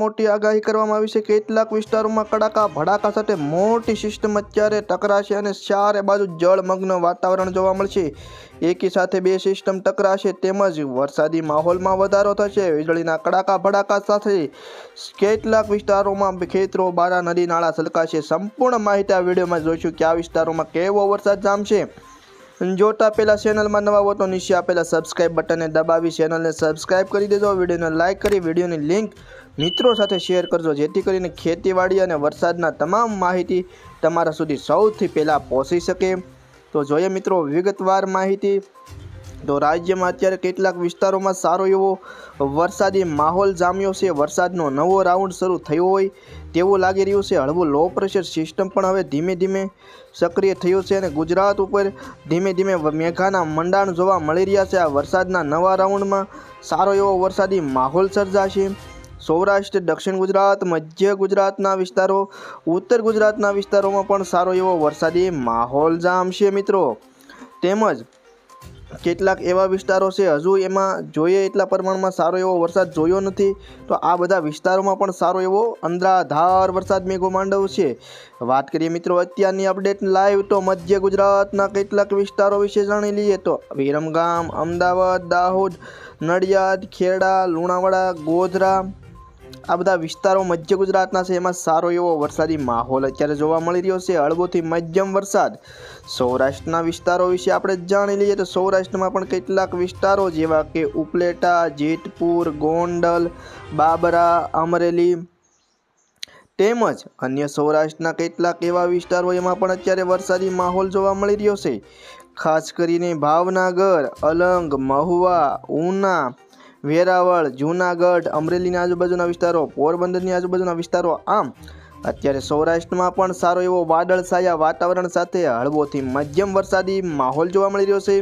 મોટી આગાહી કરવામાં આવી છે. કેટલાક વિસ્તારોમાં કડાકા, ભડાકા સાથે મોટી સિસ્ટમ અત્યારે ટકરાશે અને ચારે બાજુ જળમગ્ન વાતાવરણ જોવા મળશે. એકી સાથે બે સિસ્ટમ ટકરાશે તેમજ વરસાદી માહોલમાં વધારો થશે. વીજળીના કડાકા, ભડાકા સાથે કેટલાક વિસ્તારોમાં ખેતરો, બારા, નદી, નાળા છલકાશે. સંપૂર્ણ માહિતી આ વિડીયોમાં જોઈશું કે આ વિસ્તારોમાં કેવો વરસાદ જામશે. જોતા પહેલાં ચેનલમાં નવા હો તો નીચે આપેલા સબસ્ક્રાઇબ બટનને દબાવી ચેનલને સબસ્ક્રાઇબ કરી દેજો. વિડીયોને લાઇક કરી, વિડીયોની લિંક મિત્રો સાથે શેર કરજો. જેથી કરીને ખેતીવાડી અને વરસાદના તમામ માહિતી તમારા સુધી સૌથી પહેલાં પહોંચી શકે. તો જોઈએ મિત્રો વિગતવાર માહિતી. તો રાજ્યમાં અત્યારે કેટલાક વિસ્તારોમાં સારો એવો વરસાદી માહોલ જામ્યો છે. વરસાદનો નવો રાઉન્ડ શરૂ થયો હોય તેવું લાગી રહ્યું છે. હળવું લો પ્રેશર સિસ્ટમ પણ હવે ધીમે ધીમે સક્રિય થયું છે અને ગુજરાત ઉપર ધીમે ધીમે મેઘાના મંડાણ જોવા મળી રહ્યા છે. આ વરસાદના નવા રાઉન્ડમાં સારો એવો વરસાદી માહોલ સર્જાશે. સૌરાષ્ટ્ર, દક્ષિણ ગુજરાત, મધ્ય ગુજરાતના વિસ્તારો, ઉત્તર ગુજરાતના વિસ્તારોમાં પણ સારો એવો વરસાદી માહોલ જામશે મિત્રો. તેમજ કેટલાક એવા વિસ્તારો છે, હજુ એમાં જોઈએ એટલા પ્રમાણમાં સારો એવો વરસાદ જોયો નથી. તો આ બધા વિસ્તારોમાં પણ સારો એવો અંધરાધાર વરસાદ મેઘો માંડવ છે. વાત કરીએ મિત્રો અત્યારની અપડેટ લાઈવ તો મધ્ય ગુજરાતના કેટલાક વિસ્તારો વિશે જાણી લઈએ તો વિરમગામ, અમદાવાદ, દાહોદ, નડિયાદ, ખેડા, લુણાવાડા, ગોધરા આ બધા વિસ્તારો મધ્ય ગુજરાતના છે. એમાં સારો એવો વરસાદી માહોલ અત્યારે જોવા મળી રહ્યો છે. હળવોથી મધ્યમ વરસાદ. સૌરાષ્ટ્રના વિસ્તારો વિશે આપણે જાણી લઈએ તો સૌરાષ્ટ્રમાં પણ કેટલાક વિસ્તારો જેવા કે ઉપલેટા, જેતપુર, ગોંડલ, બાબરા, અમરેલી તેમજ અન્ય સૌરાષ્ટ્રના કેટલાક એવા વિસ્તારો એમાં પણ અત્યારે વરસાદી માહોલ જોવા મળી રહ્યો છે. ખાસ કરીને ભાવનગર, અલંગ, મહુવા, ઉના વેરાવળ, જૂનાગઢ, અમરેલીના આજુબાજુના વિસ્તારો, પોરબંદરની આજુબાજુના વિસ્તારો, આમ અત્યારે સૌરાષ્ટ્રમાં પણ સારો એવો વાદળછાયા વાતાવરણ સાથે હળવોથી મધ્યમ વરસાદી માહોલ જોવા મળી રહ્યો છે.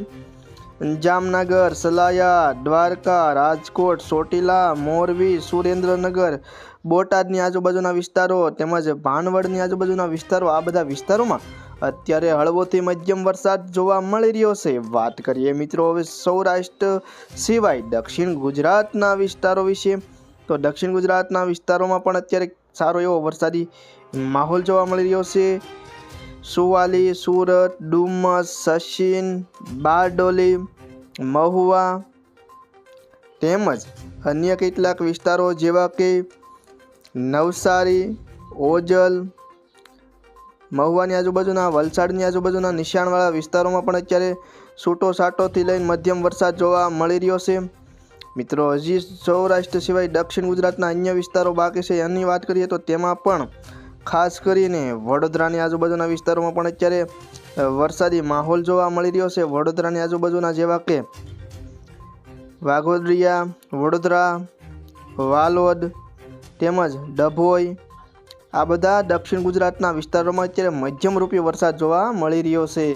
જામનગર, સલાયા, દ્વારકા, રાજકોટ, ચોટીલા, મોરબી, સુરેન્દ્રનગર, બોટાદની આજુબાજુના વિસ્તારો તેમજ ભાનવડની આજુબાજુના વિસ્તારો, આ બધા વિસ્તારોમાં અત્યારે હળવોથી મધ્યમ વરસાદ જોવા મળી રહ્યો છે. વાત કરીએ મિત્રો હવે સૌરાષ્ટ્ર સિવાય દક્ષિણ ગુજરાતના વિસ્તારો વિશે. તો દક્ષિણ ગુજરાતના વિસ્તારોમાં પણ અત્યારે સારો એવો વરસાદી માહોલ જોવા મળી રહ્યો છે. સુવાલી, સુરત, ડુમસ, સચિન, બારડોલી, મહુવા તેમજ અન્ય કેટલાક વિસ્તારો જેવા કે નવસારી, ઓજલ મહુવાની આજુબાજુના વલસાડની આજુબાજુના નિશાણવાળા વિસ્તારોમાં પણ અત્યારે છૂટો છાટોથી લઈને મધ્યમ વરસાદ જોવા મળી રહ્યો છે. મિત્રો, હજી સૌરાષ્ટ્ર સિવાય દક્ષિણ ગુજરાતના અન્ય વિસ્તારો બાકી છે. એની વાત કરીએ તો તેમાં પણ ખાસ કરીને વડોદરાની આજુબાજુના વિસ્તારોમાં પણ અત્યારે વરસાદી માહોલ જોવા મળી રહ્યો છે. વડોદરાની આજુબાજુના જેવા કે વાઘોદરિયા વડોદરા, વાલોદ તેમજ ડભોઈ આ બધા દક્ષિણ ગુજરાતના વિસ્તારોમાં અત્યારે મધ્યમરૂપી વરસાદ જોવા મળી રહ્યો છે.